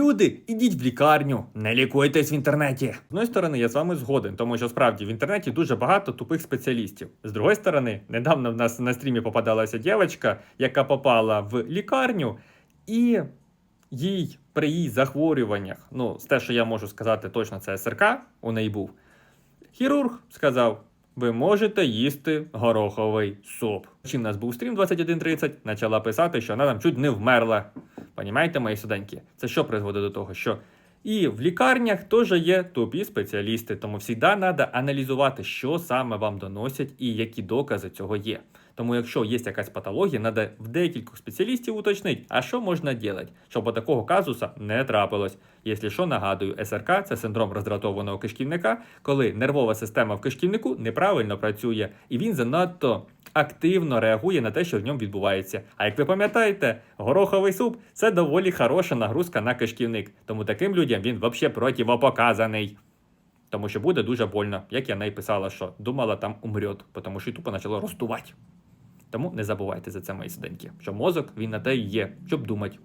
Люди, ідіть в лікарню, не лікуйтесь в інтернеті. З одної сторони, я з вами згоден, тому що справді в інтернеті дуже багато тупих спеціалістів. З другої сторони, недавно в нас на стрімі попадалася дівчинка, яка попала в лікарню, і їй при її захворюваннях, ну, з те, що я можу сказати точно, це СРК у неї був. Хірург сказав: ви можете їсти гороховий суп. Чим нас був стрім 21.30, почала писати, що вона там чуть не вмерла. Понімаєте, мої студентки? Це що призводить до того, що і в лікарнях теж є тупі спеціалісти, тому завжди треба аналізувати, що саме вам доносять і які докази цього є. Тому, якщо є якась патологія, треба в декількох спеціалістів уточнити, а що можна робити, щоб такого казуса не трапилось. Якщо що, нагадую, СРК це синдром роздратованого кишківника, коли нервова система в кишківнику неправильно працює, і він занадто активно реагує на те, що в ньому відбувається. А як ви пам'ятаєте, гороховий суп це доволі хороша нагрузка на кишківник. Тому таким людям він взагалі противопоказаний. Тому що буде дуже больно, як я неї писала, що думала там умрет, тому що і тупо почало ростувати. Тому не забувайте за це, мої студентки, що мозок він на те і є, щоб думати.